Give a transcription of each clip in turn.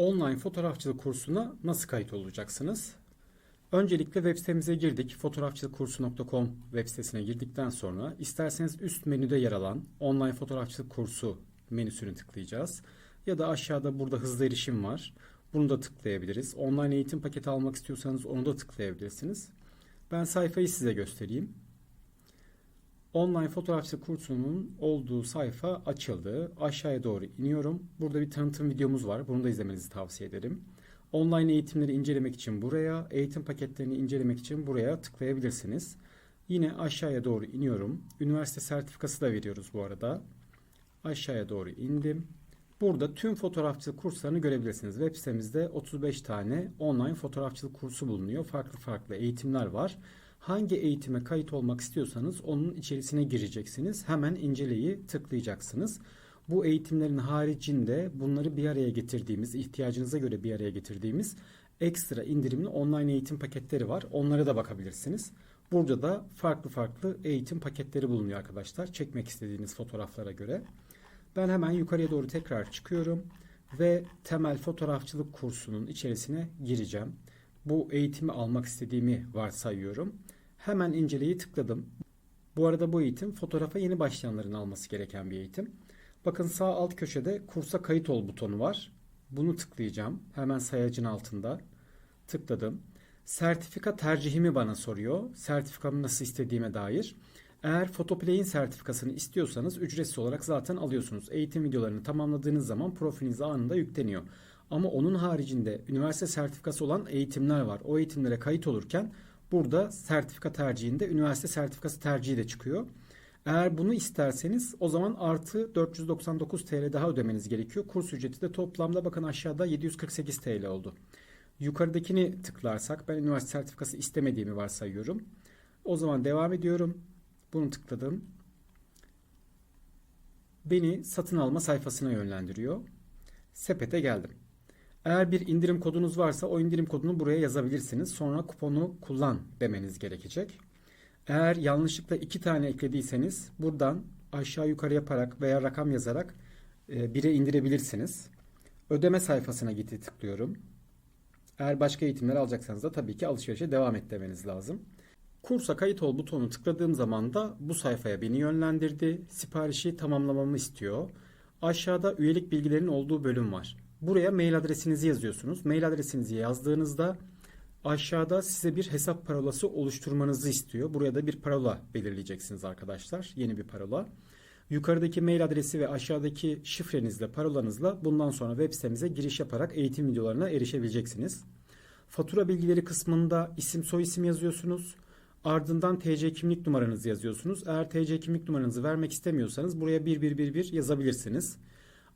online fotoğrafçılık kursuna nasıl kayıt olacaksınız? Öncelikle web sitemize girdik. Fotoğrafçılıkkursu.com web sitesine girdikten sonra isterseniz üst menüde yer alan online fotoğrafçılık kursu menüsünü tıklayacağız. Ya da aşağıda burada hızlı erişim var. Bunu da tıklayabiliriz. Online eğitim paketi almak istiyorsanız onu da tıklayabilirsiniz. Ben sayfayı size göstereyim. Online fotoğrafçılık kursunun olduğu sayfa açıldı. Aşağıya doğru iniyorum. Burada bir tanıtım videomuz var. Bunu da izlemenizi tavsiye ederim. Online eğitimleri incelemek için buraya, eğitim paketlerini incelemek için buraya tıklayabilirsiniz. Yine aşağıya doğru iniyorum. Üniversite sertifikası da veriyoruz bu arada. Aşağıya doğru indim. Burada tüm fotoğrafçılık kurslarını görebilirsiniz. Web sitemizde 35 tane online fotoğrafçılık kursu bulunuyor. Farklı farklı eğitimler var. Hangi eğitime kayıt olmak istiyorsanız onun içerisine gireceksiniz. Hemen inceleyi tıklayacaksınız. Bu eğitimlerin haricinde bunları bir araya getirdiğimiz, ihtiyacınıza göre bir araya getirdiğimiz ekstra indirimli online eğitim paketleri var. Onlara da bakabilirsiniz. Burada da farklı farklı eğitim paketleri bulunuyor arkadaşlar. Çekmek istediğiniz fotoğraflara göre. Ben hemen yukarıya doğru tekrar çıkıyorum ve temel fotoğrafçılık kursunun içerisine gireceğim. Bu eğitimi almak istediğimi varsayıyorum. Hemen inceleyi tıkladım. Bu arada bu eğitim fotoğrafa yeni başlayanların alması gereken bir eğitim. Bakın sağ alt köşede kursa kayıt ol butonu var. Bunu tıklayacağım. Hemen sayacın altında. Tıkladım. Sertifika tercihimi bana soruyor. Sertifikamı nasıl istediğime dair. Eğer Photoplay'in sertifikasını istiyorsanız ücretsiz olarak zaten alıyorsunuz. Eğitim videolarını tamamladığınız zaman profilinize anında yükleniyor. Ama onun haricinde üniversite sertifikası olan eğitimler var. O eğitimlere kayıt olurken burada sertifika tercihinde üniversite sertifikası tercihi de çıkıyor. Eğer bunu isterseniz o zaman artı 499 TL daha ödemeniz gerekiyor. Kurs ücreti de toplamda bakın aşağıda 748 TL oldu. Yukarıdakini tıklarsak ben üniversite sertifikası istemediğimi varsayıyorum. O zaman devam ediyorum. Bunu tıkladım. Beni satın alma sayfasına yönlendiriyor. Sepete geldim. Eğer bir indirim kodunuz varsa o indirim kodunu buraya yazabilirsiniz. Sonra kuponu kullan demeniz gerekecek. Eğer yanlışlıkla iki tane eklediyseniz buradan aşağı yukarı yaparak veya rakam yazarak e, bire indirebilirsiniz. Ödeme sayfasına gitti tıklıyorum. Eğer başka eğitimler alacaksanız da tabii ki alışverişe devam et demeniz lazım. Kursa kayıt ol butonu tıkladığım zaman da bu sayfaya beni yönlendirdi. Siparişi tamamlamamı istiyor. Aşağıda üyelik bilgilerinin olduğu bölüm var. Buraya mail adresinizi yazıyorsunuz. Mail adresinizi yazdığınızda aşağıda size bir hesap parolası oluşturmanızı istiyor. Buraya da bir parola belirleyeceksiniz arkadaşlar. Yeni bir parola. Yukarıdaki mail adresi ve aşağıdaki şifrenizle, parolanızla bundan sonra web sitemize giriş yaparak eğitim videolarına erişebileceksiniz. Fatura bilgileri kısmında isim soy isim yazıyorsunuz. Ardından TC kimlik numaranızı yazıyorsunuz. Eğer TC kimlik numaranızı vermek istemiyorsanız buraya 1111 yazabilirsiniz.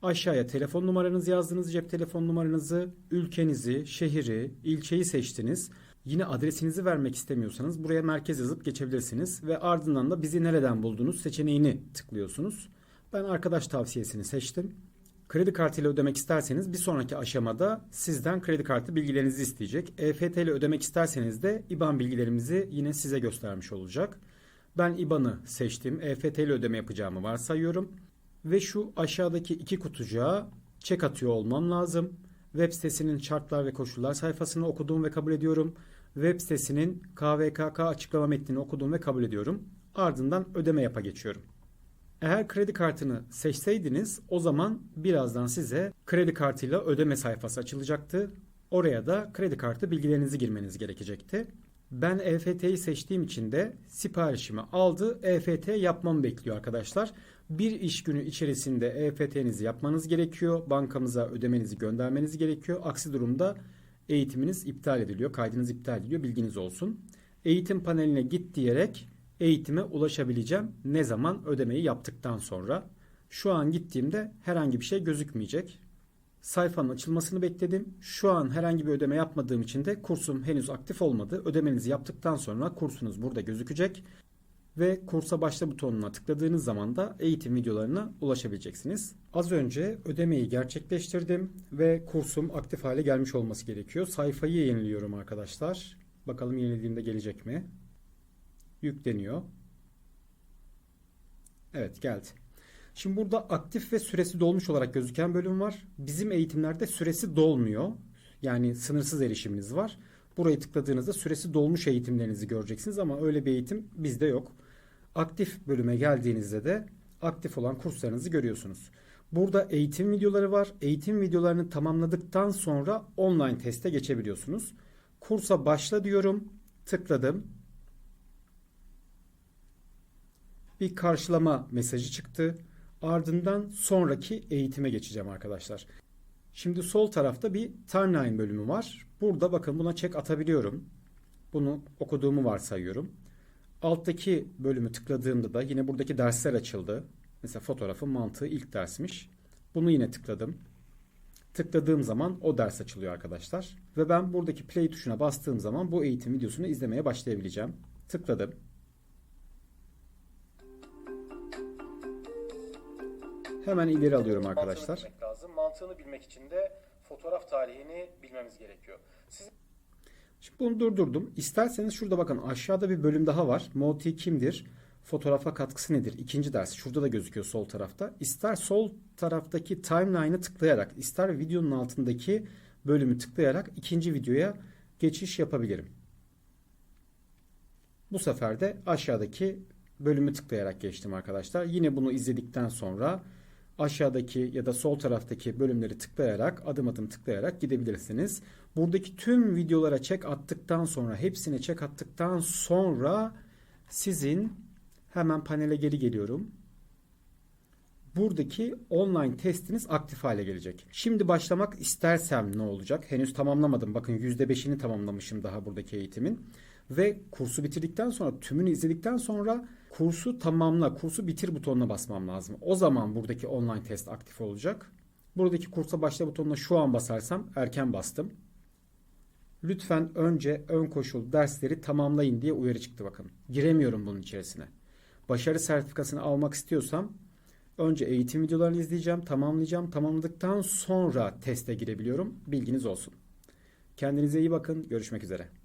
Aşağıya telefon numaranızı yazdınız, cep telefon numaranızı, ülkenizi, şehri, ilçeyi seçtiniz. Yine adresinizi vermek istemiyorsanız buraya merkez yazıp geçebilirsiniz ve ardından da bizi nereden buldunuz seçeneğini tıklıyorsunuz. Ben arkadaş tavsiyesini seçtim. Kredi kartıyla ödemek isterseniz bir sonraki aşamada sizden kredi kartı bilgilerinizi isteyecek. EFT ile ödemek isterseniz de IBAN bilgilerimizi yine size göstermiş olacak. Ben IBAN'ı seçtim. EFT ile ödeme yapacağımı varsayıyorum. Ve şu aşağıdaki iki kutucuğa çek atıyor olmam lazım. Web sitesinin şartlar ve koşullar sayfasını okudum ve kabul ediyorum. Web sitesinin KVKK açıklama metnini okudum ve kabul ediyorum. Ardından ödeme yapa geçiyorum. Eğer kredi kartını seçseydiniz o zaman birazdan size kredi kartıyla ödeme sayfası açılacaktı. Oraya da kredi kartı bilgilerinizi girmeniz gerekecekti. Ben EFT'yi seçtiğim için de siparişimi aldı. EFT yapmamı bekliyor arkadaşlar. Bir iş günü içerisinde EFT'nizi yapmanız gerekiyor. Bankamıza ödemenizi göndermeniz gerekiyor. Aksi durumda eğitiminiz iptal ediliyor. Kaydınız iptal ediliyor. Bilginiz olsun. Eğitim paneline git diyerek eğitime ulaşabileceğim. Ne zaman ödemeyi yaptıktan sonra. Şu an gittiğimde herhangi bir şey gözükmeyecek. Sayfanın açılmasını bekledim. Şu an herhangi bir ödeme yapmadığım için de kursum henüz aktif olmadı. Ödemenizi yaptıktan sonra kursunuz burada gözükecek. Ve kursa başla butonuna tıkladığınız zaman da eğitim videolarına ulaşabileceksiniz. Az önce ödemeyi gerçekleştirdim ve kursum aktif hale gelmiş olması gerekiyor. Sayfayı yeniliyorum arkadaşlar. Bakalım yenilediğimde gelecek mi? Yükleniyor. Evet geldi. Şimdi burada aktif ve süresi dolmuş olarak gözüken bölüm var. Bizim eğitimlerde süresi dolmuyor. Yani sınırsız erişiminiz var. Burayı tıkladığınızda süresi dolmuş eğitimlerinizi göreceksiniz ama öyle bir eğitim bizde yok. Aktif bölüme geldiğinizde de aktif olan kurslarınızı görüyorsunuz. Burada eğitim videoları var. Eğitim videolarını tamamladıktan sonra online teste geçebiliyorsunuz. Kursa başla diyorum. Tıkladım. Bir karşılama mesajı çıktı. Ardından sonraki eğitime geçeceğim arkadaşlar. Şimdi sol tarafta bir timeline bölümü var. Burada bakın buna check atabiliyorum. Bunu okuduğumu varsayıyorum. Alttaki bölümü tıkladığımda da yine buradaki dersler açıldı. Mesela fotoğrafın mantığı ilk dersmiş. Bunu yine tıkladım. Tıkladığım zaman o ders açılıyor arkadaşlar. Ve ben buradaki play tuşuna bastığım zaman bu eğitim videosunu izlemeye başlayabileceğim. Tıkladım. Hemen ileri alıyorum arkadaşlar. Mantığını bilmek lazım. Mantığını bilmek için de fotoğraf tarihini bilmemiz gerekiyor. Siz Şimdi bunu durdurdum. İsterseniz şurada bakın aşağıda bir bölüm daha var. Moti kimdir? Fotoğrafa katkısı nedir? İkinci ders. Şurada da gözüküyor sol tarafta. İster sol taraftaki timeline'ı tıklayarak, ister videonun altındaki bölümü tıklayarak ikinci videoya geçiş yapabilirim. Bu sefer de aşağıdaki bölümü tıklayarak geçtim arkadaşlar. Yine bunu izledikten sonra aşağıdaki ya da sol taraftaki bölümleri tıklayarak adım adım tıklayarak gidebilirsiniz. Buradaki tüm videolara check attıktan sonra hepsine check attıktan sonra sizin hemen panele geri geliyorum. Buradaki online testiniz aktif hale gelecek. Şimdi başlamak istersem ne olacak? Henüz tamamlamadım. Bakın %5'ini tamamlamışım daha buradaki eğitimin. Ve kursu bitirdikten sonra tümünü izledikten sonra kursu tamamla, kursu bitir butonuna basmam lazım. O zaman buradaki online test aktif olacak. Buradaki kursa başla butonuna şu an basarsam erken bastım. Lütfen önce ön koşul dersleri tamamlayın diye uyarı çıktı bakın. Giremiyorum bunun içerisine. Başarı sertifikasını almak istiyorsam önce eğitim videolarını izleyeceğim, tamamlayacağım. Tamamladıktan sonra teste girebiliyorum. Bilginiz olsun. Kendinize iyi bakın. Görüşmek üzere.